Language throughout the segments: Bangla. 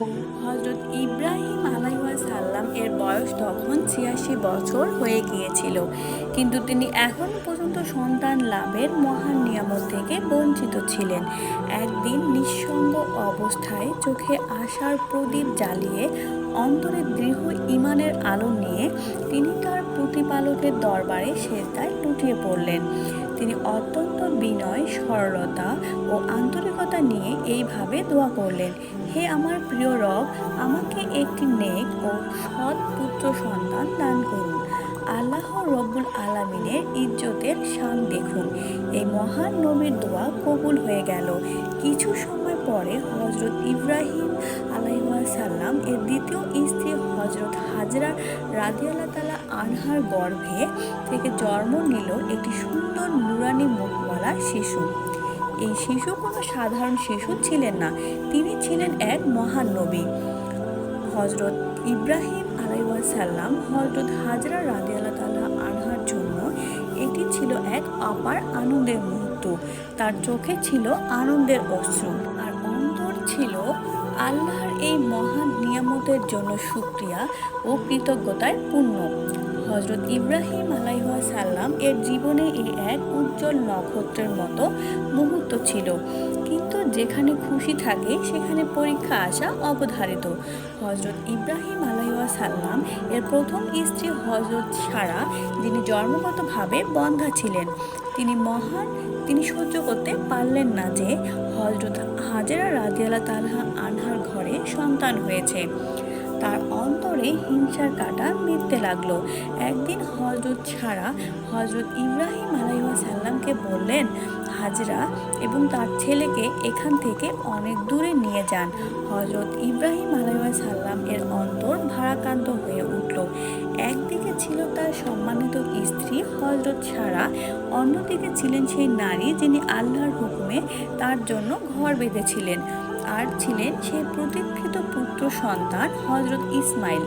হজরত ইব্রাহিম সাল্লাম এর বয়স তখন ছিয়াশি বছর হয়ে গিয়েছিল। কিন্তু তিনি এখন পর্যন্ত সন্তান লাভের মহান নিয়ামত থেকে বঞ্চিত ছিলেন। একদিন নিঃসঙ্গ অবস্থায় চোখে আশার প্রদীপ জ্বালিয়ে অন্তরে দৃঢ় ইমানের আলো নিয়ে তিনি তার প্রতিপালকের দরবারে সেজদায় লুটিয়ে পড়লেন। তিনি অত্যন্ত বিনয়, সরলতা ও আন্তরিকতা নিয়ে এইভাবে দোয়া করলেন, হে আমার প্রিয় রব, আমাকে একটি নেক ও সৎ পুত্র সন্তান দান করুন। আল্লাহ রব্বুল আলামিনের ইজ্জতের শান দেখুন। এই মহান নবীর দোয়া কবুল হয়ে গেল। কিছু সময় পরে হজরত ইব্রাহিম আলাইসাল্লাম এর দ্বিতীয় হাজরা রাদিয়াল্লাহ তালা আনহার গর্ভে থেকে জন্ম নিল একটি সুন্দর নুরানি মুখওয়ালা শিশু। এই শিশু কোনো সাধারণ শিশু ছিলেন না, তিনি ছিলেন এক মহান নবী। হজরত ইব্রাহিম আলাইসাল্লাম হজরত হাজরা রাদি আল্লাহ তালা আনহার জন্য এটি ছিল এক অপার আনন্দের মুহূর্ত। তার চোখে ছিল আনন্দের অশ্রু, আর অন্তর ছিল আল্লাহর এই মহান নিয়ামতের জন্য সুক্রিয়া ও কৃতজ্ঞতায় পূর্ণ। হজরত ইব্রাহিম সাল্লাম এর জীবনে এই এক উজ্জ্বল নক্ষত্রের মতো মুহূর্ত ছিল। কিন্তু যেখানে খুশি থাকে, সেখানে পরীক্ষা আসা অবধারিত। হজরত ইব্রাহিম সাল্লাম এর প্রথম স্ত্রী হজরত সারা, যিনি জন্মগতভাবে বন্ধা ছিলেন। তিনি মহান, তিনি সহ্য করতে পারলেন না যে হজরত হাজেরা রাজিয়ালা তালহা সন্তান হয়েছে। তার অন্তরে হিংসার কাটা মিটতে লাগল। একদিন হজরত ছাড়া হজরত ইব্রাহিম সাল্লামকে বললেন, হাজরা এবং তার ছেলেকে এখান থেকে অনেক দূরে নিয়ে যান। হজরত ইব্রাহিম সাল্লাম এর অন্তর ভারাক্রান্ত হয়ে উঠল। একদিকে ছিল তার সম্মানিত স্ত্রী হজরত ছাড়া, অন্যদিকে ছিলেন সেই নারী যিনি আল্লাহর হুকুমে তার জন্য ঘর বেঁধেছিলেন। আর ছিলেন সেই প্রতীক্ষিত পুত্র সন্তান হজরত ইসমাইল,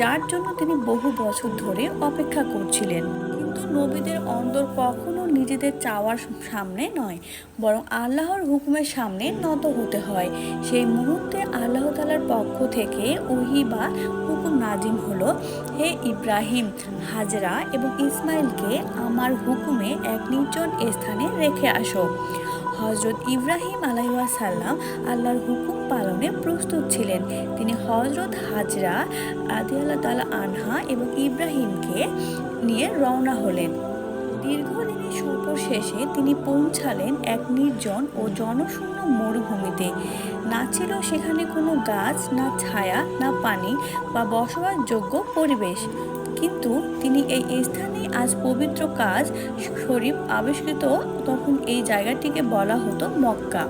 যার জন্য তিনি বহু বছর ধরে অপেক্ষা করছিলেন। কিন্তু নবীদের অন্দর কখনো নিজেদের চাওয়ার সামনে নয়, বরং আল্লাহর হুকুমের সামনে নত হতে হয়। সেই মুহূর্তে আল্লাহ তালার পক্ষ থেকে ওহি বা হুকুম নাজিম হলো, হে ইব্রাহিম, হাজরা এবং ইসমাইলকে আমার হুকুমে এক নির্জন স্থানে রেখে আসো। হজরত ইব্রাহিম আলাইসাল্লাম আল্লাহর হুকুম পালনে প্রস্তুত ছিলেন। তিনি হজরত হাজরা আদি আল্লাহ তালা আনহা এবং ইব্রাহিমকে নিয়ে রওনা হলেন। দীর্ঘদিনের সফর শেষে তিনি পৌঁছালেন এক নির্জন ও জনশূন্য মরুভূমিতে। না ছিল সেখানে কোনো গাছ, না ছায়া, না পানি বা বসবাসযোগ্য পরিবেশ। কিন্তু তিনি এই স্থানে আজ পবিত্র কাজ শরীফ আবিষ্কৃত, তখন এই জায়গাটিকে বলা হতো মক্কা।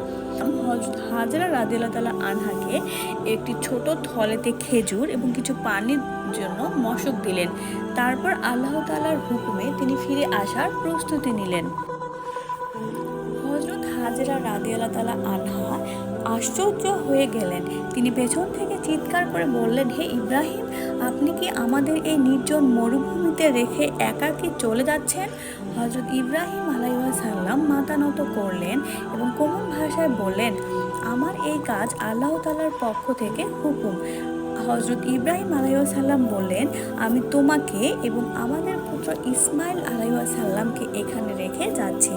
হাজরা রাদিল্লা তালা আনহাকে একটি ছোট থলেতে খেজুর এবং কিছু পানির জন্য মশক দিলেন। তারপর আল্লাহ তালার হুকুমে তিনি ফিরে আসার প্রস্তুতি নিলেন। হজরত হাজরা রাদিয়াল্লাহ তালা আনহা আশ্চর্য হয়ে গেলেন। তিনি পেছন থেকে চিৎকার করে বললেন, হে ইব্রাহিম আপনি কি আমাদের এই নির্জন মরুভূমিতে রেখে একাকি চলে যাচ্ছেন? হজরত ইব্রাহিম আলাইসাল্লাম মাথা নত করলেন এবং কোমল ভাষায় বললেন, আমার এই কাজ আল্লাহ তালার পক্ষ থেকে হুকুম। হজরত ইব্রাহিম আলাইসাল্লাম বললেন, আমি তোমাকে এবং আমাদের পুত্র ইসমাইল আলাইসাল্লামকে এখানে রেখে যাচ্ছি।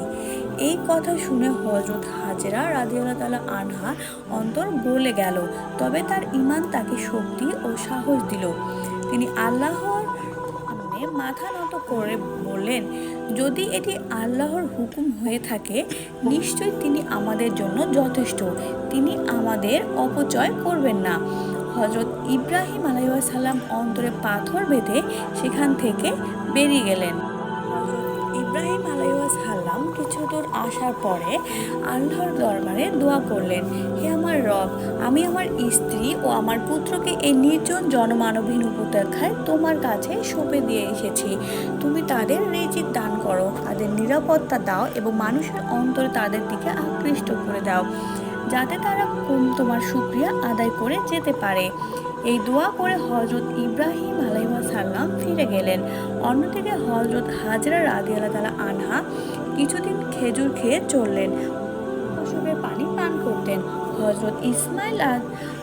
এই কথা শুনে হজরত হাজরা রাজিউল্লাহ তালা আনহা অন্তর গলে গেল, তবে তার ইমান তাকে শক্তি ও সাহস দিল। তিনি আল্লাহর মাথা নত করে বললেন, যদি এটি আল্লাহর হুকুম হয়ে থাকে, নিশ্চয় তিনি আমাদের জন্য যথেষ্ট। তিনি আমাদের অপচয় করবেন না। হজরত ইব্রাহিম আলাইসাল্লাম অন্তরে পাথর বেঁধে সেখান থেকে বেরিয়ে গেলেন। ইব্রাহিম আলাইসাল্লাম কিছু দূর আসার পরে আল্লাহর দরবারে দোয়া করলেন, হে আমার রব, আমি আমার স্ত্রী ও আমার পুত্রকে এই নির্জন জনমানবহীন উপত্যকায় তোমার কাছে সঁপে দিয়ে এসেছি। তুমি তাদের রিজিক দান করো, তাদের নিরাপত্তা দাও এবং মানুষের অন্তরে তাদের দিকে আকৃষ্ট করে দাও, যাতে তারা তোমার সুক্রিয়া আদায় করে যেতে পারে। এই দোয়া করে হজরত ইব্রাহিম আলাইসাল্লাম ফিরে গেলেন। অন্যদিকে হজরত হাজরা রাদি আল্লাহ তালা আনহা কিছুদিন খেজুর খেয়ে চললেন। অসুখের পানি পান করতেন। হজরত ইসমাইল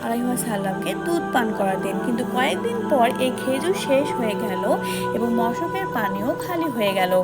আলাইসাল্লামকে দুধ পান করাতেন। কিন্তু কয়েকদিন পর এই খেজুর শেষ হয়ে গেল এবং মশকের পানিও খালি হয়ে গেল।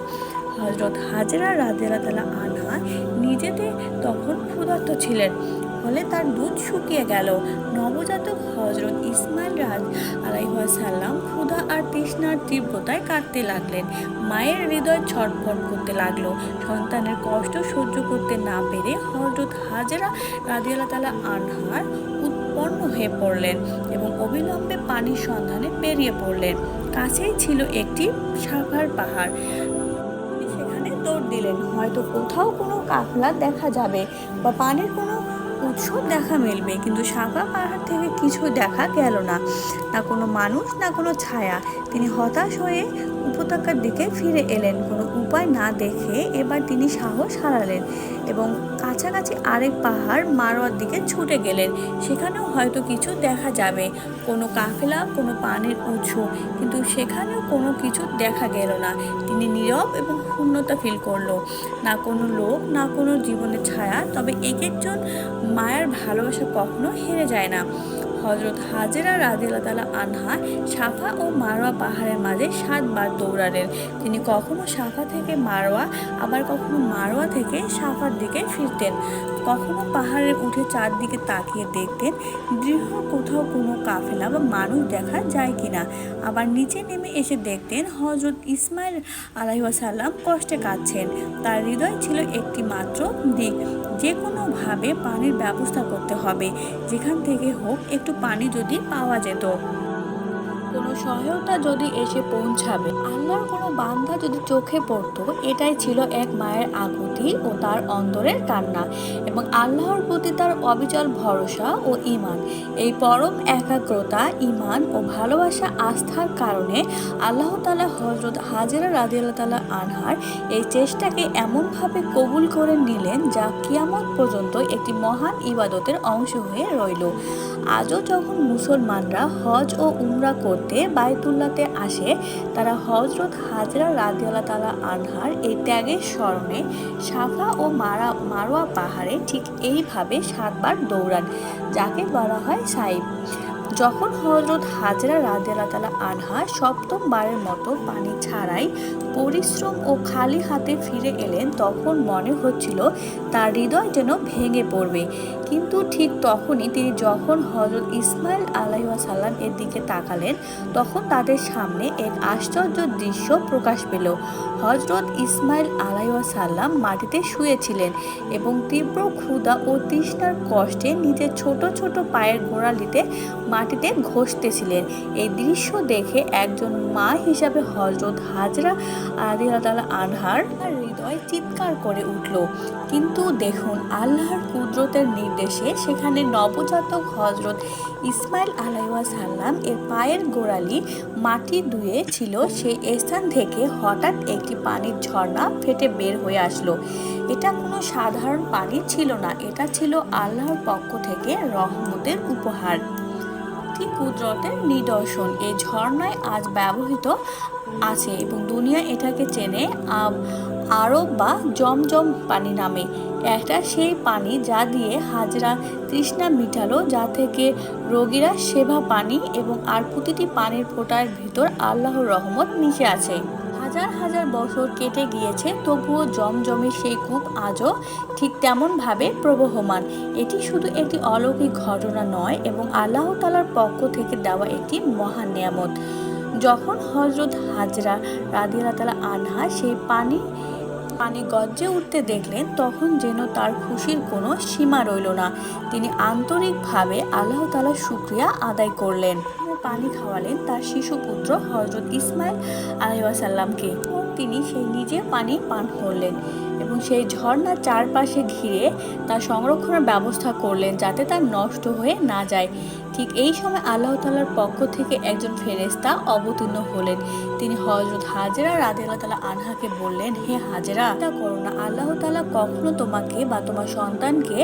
হজরত হাজরা রাজেলা তালা আনহা নিজেতে তখন ক্ষুধার্ত ছিলেন। ফলে তার দুধ শুকিয়ে গেল। নবজাতক হজরত ইসমাইল রাজ আলাইসাল্লাম ক্ষুধা আর তৃষ্ণার তীব্রতায় কাটতে লাগলেন। মায়ের হৃদয় ছটফট করতে লাগল। সন্তানের কষ্ট সহ্য করতে না পেরে হজরত হাজরা রাজিয়াল্লাহ তালা আনহার উৎপন্ন হয়ে পড়লেন এবং অবিলম্বে পানির সন্ধানে বেরিয়ে পড়লেন। কাছেই ছিল একটি সাভার পাহাড়। দৌড় দিলেন। হয়তো কোথাও কোনো কাফলা দেখা যাবে বা পানির কোনো উৎস দেখা মিলবে, কিন্তু সাপা পাহাড় থেকে কিছু দেখা গেল না। না কোনো মানুষ, না কোনো ছায়া। তিনি হতাশ হয়ে উপত্যকার দিকে ফিরে এলেন। কোনো উপায় না দেখে এবার তিনি সাহস হারালেন এবং কাছাকাছি আরেক পাহাড় মারোয়ার দিকে ছুটে গেলেন। সেখানেও হয়তো কিছু দেখা যাবে। কোনো কাফেলা, কোনো পানির উৎস, কিন্তু সেখানেও কোনো কিছু দেখা গেল না। তিনি নীরব এবং শূন্যতা ফিল করল। না কোনো লোক, না কোনো জীবনের ছায়া, তবে এক একজন মায়ের ভালোবাসা কখনো হেরে যায় না। হজরত হাজেরা রাদিল্লা তালা আনহা সাফা ও মারোয়া পাহাড়ের মাঝে সাতবার দৌড়ালেন। তিনি কখনো সাফা থেকে মারোয়া আবার কখনো মারোয়া থেকে সাফার দিকে ফিরতেন। কখনো পাহাড়ে উঠে চারদিকে তাকিয়ে দেখতেন, দৃঢ় কোথাও কোনো কাফেলা বা মানুষ দেখা যায় কিনা। আবার নিচে নেমে এসে দেখতেন হজরত ইসমাইল আলাইসাল্লাম কষ্টে কাঁদছেন। তার হৃদয় ছিল একটি মাত্র দিক যে কোনোভাবে পানির ব্যবস্থা করতে হবে। যেখান থেকে হোক একটু পানি যদি পাওয়া যেত। কোনো সহায়তা যদি এসে পৌঁছাবে আল্লাহর কোনো বান্ধা যদি চোখে পড়তো, এটাই ছিল এক মায়ের আকুতি ও তার অন্তরের কান্না এবং আল্লাহর প্রতি তার অবিচল ভরসা ও ইমান এই পরম একাগ্রতা ইমান ও ভালোবাসা আস্থার কারণে আল্লাহ তালা হজরত হাজেরা রাদিয়াল্লাহ তালা আনহার এই চেষ্টাকে এমনভাবে কবুল করে নিলেন যা কিয়ামত পর্যন্ত একটি মহান ইবাদতের অংশ হয়ে রইল। আজও যখন মুসলমানরা হজ ও উমরা করতে বায়তুল্লাতে আসে, তারা হজরত হাজরা রাদিয়াল্লাহ তালা আনহার এই ত্যাগের স্মরণে সাফা ও মারা, মারোয়া পাহাড়ে ঠিক এইভাবে সাতবার দৌড়ান, যাকে বলা হয় সাইব। যখন হজরত হাজরা রাদিয়াল্লাহ তালা আনহা সপ্তমবারের মতো পানি ছাড়াই পরিশ্রম ও খালি হাতে ফিরে এলেন, তখন মনে হচ্ছিল তার হৃদয় যেন ভেঙে পড়বে। কিন্তু ঠিক তখনই তিনি যখন হজরত ইসমাইল আলাইসাল্লাম এর দিকে তাকালেন, তখন তাদের সামনে এক আশ্চর্য দৃশ্য প্রকাশ পেল। হজরত ইসমাইল আলাইসাল্লাম মাটিতে শুয়েছিলেন এবং তীব্র ক্ষুধা ও তৃষ্ণার কষ্টে নিজের ছোট ছোট পায়ের গোড়ালিতে মাটিতে ঘষতেছিলেন। এই দৃশ্য দেখে একজন মা হিসাবে হজরত হাজরা আদিয়াতালা আনহার হৃদয় চিৎকার করে উঠল। কিন্তু দেখুন, আল্লাহর কুদরতের নির্দেশে সেখানে নবজাতক হজরত ইসমাইল আলাইসাল্লাম এর পায়ের গোড়ালি মাটি ধুয়ে ছিল। সেই স্থান থেকে হঠাৎ একটি পানির ঝর্ণা ফেটে বের হয়ে আসলো। এটা কোনো সাধারণ পানি ছিল না, এটা ছিল আল্লাহর পক্ষ থেকে রহমতের উপহার। একটি কুদরতের নিদর্শন, এই ঝর্ণায় আজ ব্যবহৃত আছে এবং দুনিয়া এটাকে চেনে আরব বা জমজম পানি নামে। একটা সেই পানি যা দিয়ে হাজরা তৃষ্ণা মিটালো, যা থেকে রোগীরা সেবা পানি এবং আর প্রতিটি পানির ফোঁটার ভিতর আল্লাহর রহমত মিশে আছে। হাজার হাজার বছর কেটে গিয়েছে, তবুও জমজমের সেই কূপ আজও ঠিক তেমনভাবে প্রবহমান। এটি শুধু একটি অলৌকিক ঘটনা নয় এবং আল্লাহ তালার পক্ষ থেকে দেওয়া একটি মহান নিয়ামত। যখন হজরত হাজরা রাদিয়াল্লাহ তালা আনহা সেই পানি পানি গজ্জে উঠতে দেখলেন, তখন যেন তার খুশির কোনো সীমা রইল না। তিনি আন্তরিকভাবে আল্লাহ তালার শুক্রিয়া আদায় করলেন। পানি খাওয়ালেন তার শিশু পুত্র হজরত ইসমাইল আলাইসাল্লামকে তিনি সেই নিজে পানি পান করলেন এবং সেই ঝর্ণার চারপাশে ঘিরে তার সংরক্ষণের ব্যবস্থা করলেন যাতে তার নষ্ট হয়ে না যায়। ঠিক এই সময় আল্লাহ তালার পক্ষ থেকে একজন ফেরেস্তা অবতীর্ণ হলেন। তিনি হজরত হাজেরা রাদিল্লাহ তালা আনহাকে বললেন, হে হাজেরা করো না। আল্লাহ তালা কখনো তোমাকে বা তোমার সন্তানকে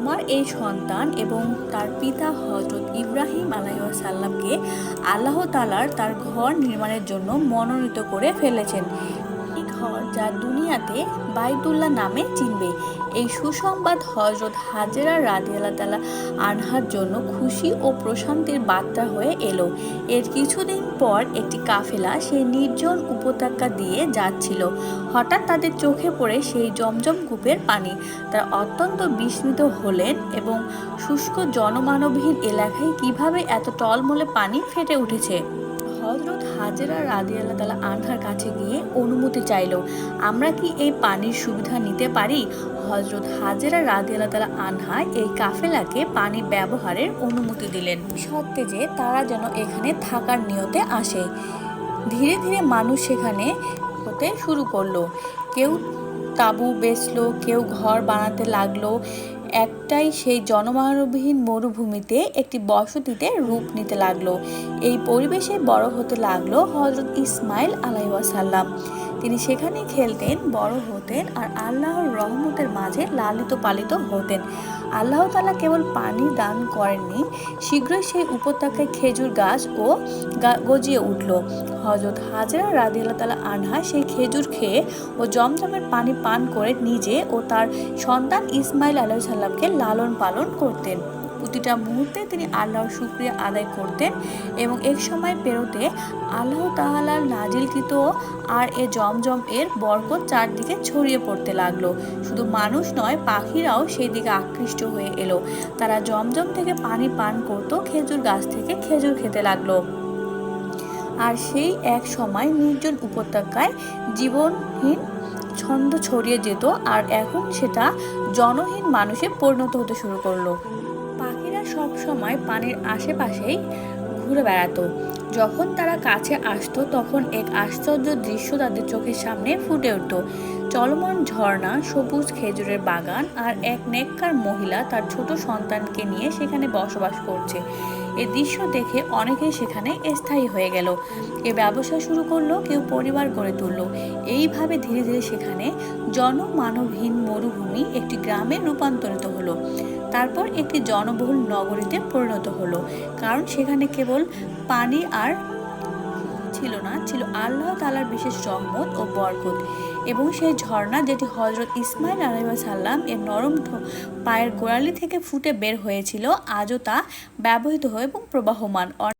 তোমার এই সন্তান এবং তার পিতা হজরত ইব্রাহিম আলাইসাল্লামকে আল্লাহ তালার তার ঘর নির্মাণের জন্য মনোনীত করে ফেলেছেন। ঘর যা দুনিয়াতে বাইতুল্লাহ নামে চিনবে। এই সুসংবাদ হজরত হাজেরা রাদিয়াল্লাহ তালা আনহার জন্য খুশি ও প্রশান্তির বার্তা হয়ে এলো। এর কিছুদিন পর একটি কাফেলা সেই নির্জন উপত্যকা দিয়ে যাচ্ছিল। হঠাৎ তাদের চোখে পড়ে সেই জমজম কূপের পানি। তারা অত্যন্ত বিস্মিত হলেন এবং শুষ্ক জনমানবহীন এলাকায় কীভাবে এত টলমলে পানি ফেটে উঠেছে। হজরত হাজেরা রাদি আল্লাহ তালা আনহার কাছে গিয়ে অনুমতি চাইল, আমরা কি এই পানির সুবিধা নিতে পারি? হজরত হাজেরা রাদি আল্লাহ তালা আনহা এই কাফেলাকে পানি ব্যবহারের অনুমতি দিলেন। সত্ত্বে যে তারা যেন এখানে থাকার নিয়তে আসে। ধীরে ধীরে মানুষ সেখানে হতে শুরু করল। কেউ তাঁবু বেচলো, কেউ ঘর বানাতে লাগল একটাই সেই জনমানবহীন মরুভূমিতে একটি বসতিতে রূপ নিতে লাগল। এই পরিবেশে বড় হতে লাগল হজরত ইসমাইল আলাইসাল্লাম তিনি সেখানে খেলতেন, বড় হতেন আর আল্লাহর রহমতের মাঝে লালিত পালিত হতেন। আল্লাহ তালা কেবল পানি দান করেননি, শীঘ্রই সেই উপত্যকায় খেজুর গাছ ও গজিয়ে উঠল। হজরত হাজরা রাদিয়াল্লাহ তালা আনহা সেই খেজুর খেয়ে ও জমজমের পানি পান করে নিজে ও তার সন্তান ইসমাইল আলাহ সাল্লামকে লালন পালন করতেন। প্রতিটা মুহূর্তে তিনি আল্লাহর শুক্রিয়া আদায় করতেন এবং এক সময় পেরোতে আল্লাহ তাহালার নাজিলকৃত আর এ জমজম এর বরকত চারদিকে ছড়িয়ে পড়তে লাগল। শুধু মানুষ নয়, পাখিরাও সেই দিকে আকৃষ্ট হয়ে এলো। তারা জমজম থেকে পানি পান করতো, খেজুর গাছ থেকে খেজুর খেতে লাগল। আর সেই এক সময় নির্জন উপত্যকায় জীবনহীন ছন্দ ছড়িয়ে যেত আর এখন সেটা জনহীন মানুষে পরিণত হতে শুরু করল। সব সময় পানির আশেপাশেই ঘুরে বেড়াতো। যখন তারা কাছে আসতো, তখন এক আশ্চর্য দৃশ্য তাদের চোখের সামনে ফুটে উঠত। চলমান ঝর্ণা, সবুজ খেজুরের বাগান আর এক নেককার মহিলা তার ছোট সন্তানকে নিয়ে সেখানে বসবাস করছে। এ দৃশ্য দেখে অনেকেই সেখানে স্থায়ী হয়ে গেল। এ ব্যবসা শুরু করল, কেউ পরিবার গড়ে তুললো। এইভাবে ধীরে ধীরে সেখানে জনমানবহীন মরুভূমি একটি গ্রামে রূপান্তরিত হলো। তারপর একটি জনবহুল নগরীতে পরিণত হলো। কারণ সেখানে কেবল পানি আর ছিল না, ছিল আল্লাহ তালার বিশেষ রহমত ও বরকত। এবং সেই ঝর্ণা যেটি হজরত ইসমাইল আলাইসাল্লাম এর নরম পায়ের গোড়ালি থেকে ফুটে বের হয়েছিল, আজও তা ব্যবহৃত হয় এবং প্রবাহমান।